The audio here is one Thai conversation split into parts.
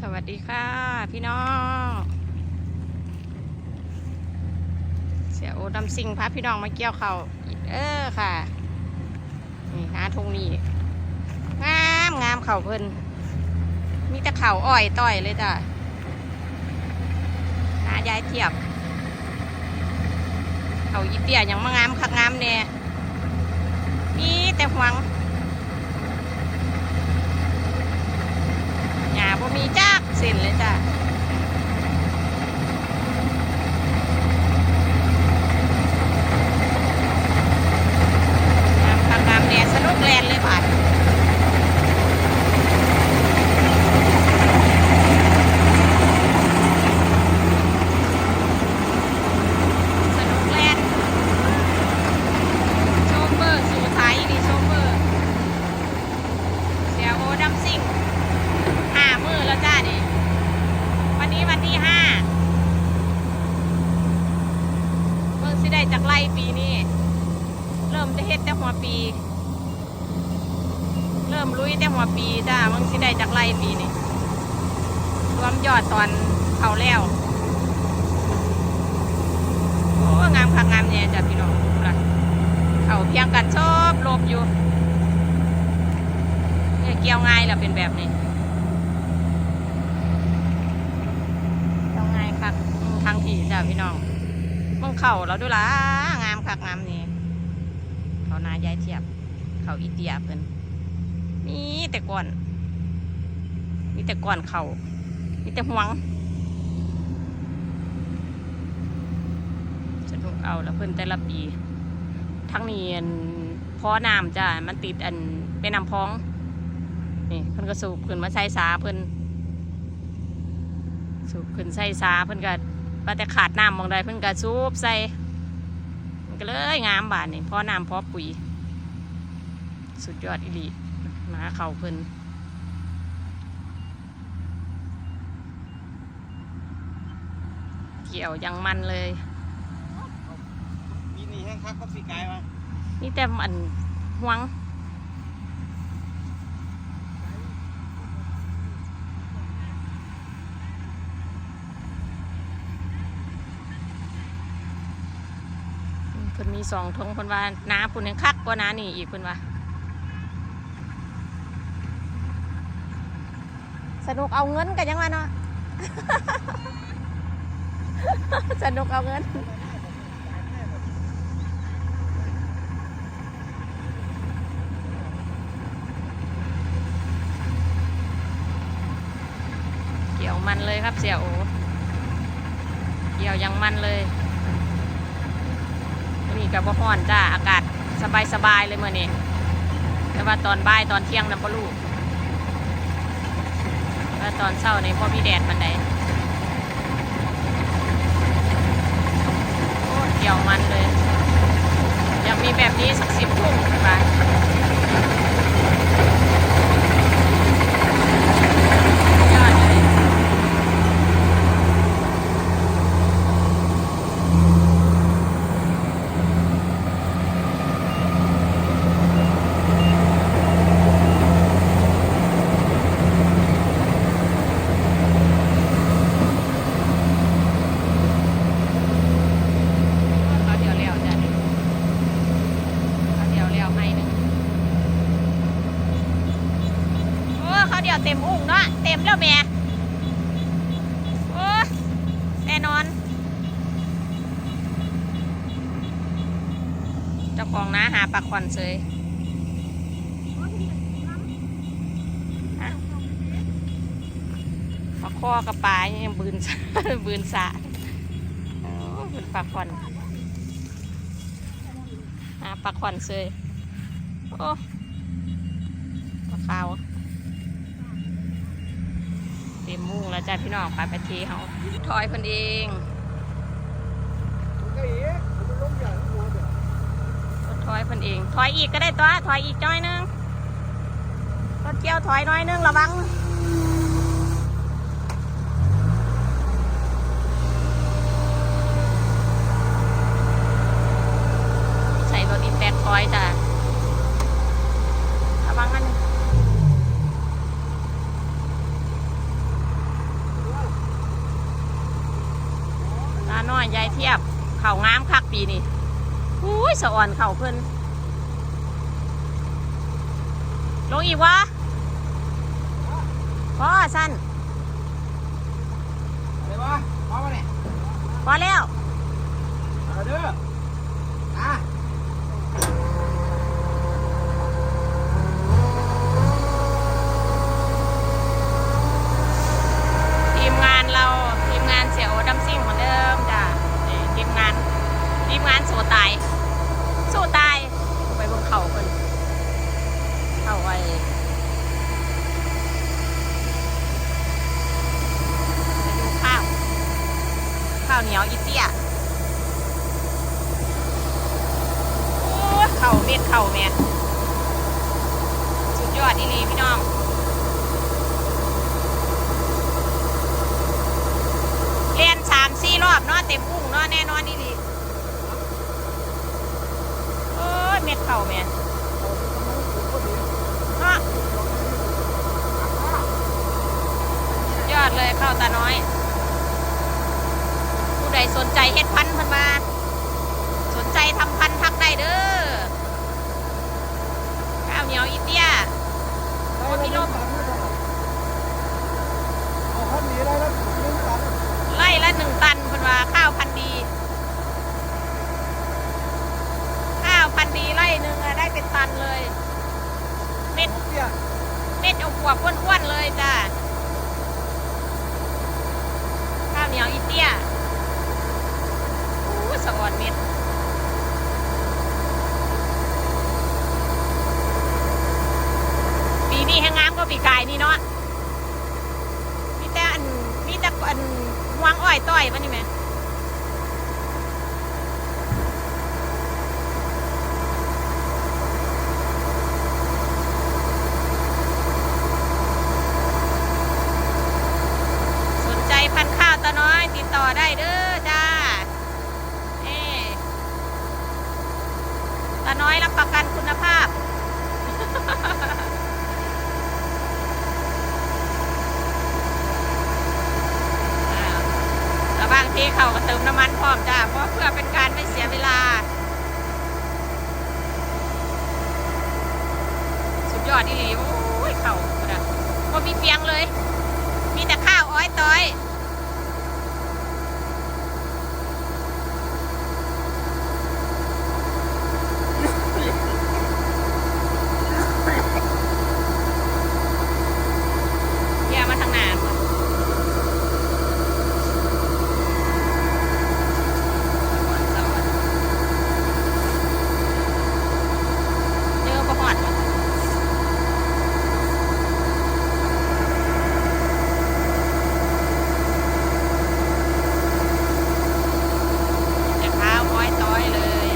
สวัสดีค่ะ พี่น้องเสียโอดำซิงพาพี่น้องมาเกี่ยวเขาเออค่ะ นี่หาทงนี้งามงามเข่าเพิ่นมีแต่เข่าอ้อยต่อยเลยจ้ะหายายเทียบเขาอีเปียย่างมางามคักงามเนี่ยมีแต่หวัง หญ้าบ่มีจักเส้นเลยจ้ะงามคักงามแน่สนุกแลนเลยบาดสนุกแลนโชเฟอร์สู่ไทยนี่โชเฟอร์ เสียโอดัมซิ่ง ห้ามือแล้วจ้านี่วันนี้วันที่ห้าเบิ่งสิได้จากไล่ปีนี้ เริ่มจะเฮ็ดแต่ หัวปี เริ่มลุยแต่หัวปีจ้าเบิ่งสิได้จากไล่ปีนี้รวมยอดตอนเขาแล้วโอ้งามคักงามเนี่ยจ้ะพี่น้องล่ะเขาเพียงกันชอบลบอยู่เนี่ยเกี่ยวง่ายแล้วเป็นแบบนี้เอาไงคักทางผีจ้ะพี่น้องเบิ่งเข่าเราดูล่ะงามคักงามนี่ นายายเทียบ เขาอีเตียเพิ่นมีแต่ก่อน มีแต่ก่อนเขามีแต่หวงสนุกเอาแล้วเพิ่นแต่ละปีทั้งนี้นพอน้ำจ้ะมันติดอันเป็นน้ำพองนี่เพิ่นก็สูบขึ้นมาใช้สาเพิ่นสูบขึ้นใส่ซาเพิ่นก็ว่าแต่ขาดน้ำบางใดเพิ่นก็สูบใส่ มันก็เลยงามบานนี่พอน้ำพอปุ๋ย สุดยอดอีหลีหมาเขาเพิ่นเกี่ยวยังมันเลยปีนี้แห้งคักก็ปีกายมานี่แต่อันหวง มีสองทงเพิ่นว่าน้าพุ่นยังคักกว่าน้านี่อีกเพิ่นว่าสนุกเอาเงินกันยังวะเนาะสนุกเอาเงินเกี่ยวมันเลยครับเสี่ยโอเกี่ยวยังมันเลย นี่กับว่าฮ้อนจ้าอากาศสบายสบายเลยเมื่อนี้แต่ว่าตอนบ่ายตอนเที่ยงน้ำปลูกว่าตอนเช้าในพ่อพี่แดดมันไดโอ้เกี่ยวมันเลย อยากมีแบบนี้สักสิบทุ่มไปยอดเลย เขาเดี๋ยวเลี้ยวจ้ะนี่เขาเดี๋ยวเลี้ยวให้หนึ่งโอ้เขาเดี๋ยวเต็มอุ้งเนาะเต็ม แล้วแม่โอ้แน่นอนเจ้าของนะหาปลาควันเซยฮะปลาคอกับปายังบืนบืนสาโอ้เป็นปลาควันหาปลาขวัญเซยโอ้ปลาขาว ต็มมุ่งแล้วจ้าพี่น้องไปไปเทเขาถอยคนเองทอถอยคนเอง ถอยอีกก็ได้ตัวถอยอีกจ้อยนึงรถเกี่ยวถอยน้อยนึงระวัง ใส่รถอีแตกถอยจ้ะระวังกัน อ ยยายเทียบเข่างามคักปีนี่อุ้ยสะอ่อนเข่าเพิ่นลงอีกวะพอสั้นอะไรวะพร้อมปะเนี่ยพอแล้ว เอาเด้ออะ ทีมงานเราทีมงานเสียโอดัมซิ่งเหมือนเดิมจ้ะนี่ทีมงานทีมงานสู้ตายสู้ตายไปบนเขาเพิ่นเข้าไปไปดูข้าว ข้าวเหนียวอีเตี้ยโอ้ย เม็ดเข่าแม่สุดยอดอีหลีพี่น้องเรียนสามสี่รอบเนาะเต็มพุ่งเนาะแน่นอนนี่ดีโอ้ยเม็ดเข่าแม่เนาะยอดเลยเข้าตาน้อย ผู้ใดสนใจเฮ็ดพันธุ์พันมาสนใจทำพันธุ์ทักได้เด้อ เหนียวอีเตี้ยโอ้พี่ลมเอาข้าวหนีได้แล้วหนึ่งตันไล่ละหนึ่งตันเพันว่าข้าวพันธุ์ดีข้าวพันธุ์ดีไล่หนึ่งอะได้เป็นตันเลย เม็ดเตี้ยเม็ดเอาขวบอ้วนๆเลยจ้าข้าวเหนียวอีเตี้ยอู้สะอ่อนเม็ด ปีนี้แห้งงามก็ปีกายนี่เนาะมีแต่อันมีแต่อันวางอ้อยต้อยมันนี่แหม่สนใจพันธุ์ข้าวตาน้อย ติดต่อได้เด้อจ้าเอ้ตาน้อยรับประกันคุณภาพ อ่าแล้วบางที เขาก็เติมน้ำมันพร้อมจ้าเพราะเพื่อเป็นการไม่เสียเวลา สุดยอดอีหลีโอ้ยเขาอะพอมีเพียงเลย มีแต่ข้าวอ้อยต้อย อย่ามาทางหน้าหมดสะอ่อนเจอประหอดบ่แต่ข้าวอ้อยต้อยเลย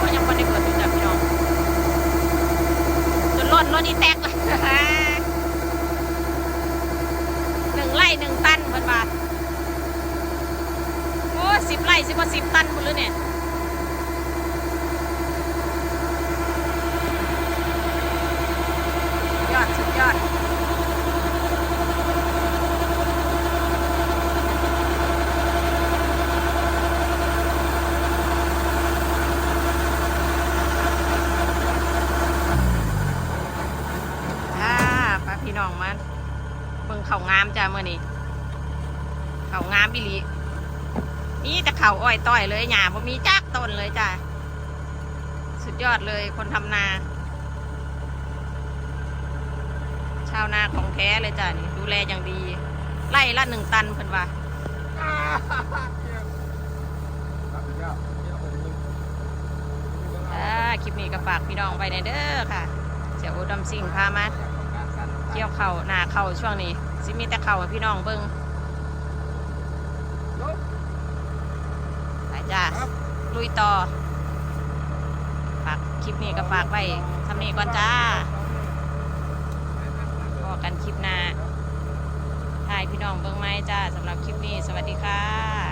ก็ยังไม่ได้เปิดดูจับพี่น้อง จนนล้นอีแตกเลยหนึ่งไร่หนึ่งตันเพิ่นว่าโอ้สิบไร่สิบว่าสิบตันหมดเลยเนี่ยอดสุดยอด อ่าป้าพี่น้องมัน เขางามจ้าเมื่อนี้เขางามบิลีมีแต่เขาอ้อยต้อยเลยหญ้าบ่มีจักต้นเลยจ้าสุดยอดเลยคนทำนา ชาวนาของแท้เลยจ้านี่ดูแลอย่างดี ไล่ละหนึ่งตันเพิ่นว่าอ่าเตี้ยครับเป๋าคลิปนี้ก็ฝากพี่น้องไว้ในเด้อค่ะเสียโอดำซิ่งพามา เที่ยวเขาหนาเขาช่วงนี้สิมีแต่เขาให้พี่น้องเบิ่งลุกไปจ้าครับลุยต่อฝากคลิปนี้ก็ฝากไว้ทำนี้ก่อนจ้าพอกันคลิปหน้าถ่ายพี่น้องเบิ่งไหมจ้าสำหรับคลิปนี้ สวัสดีค่ะ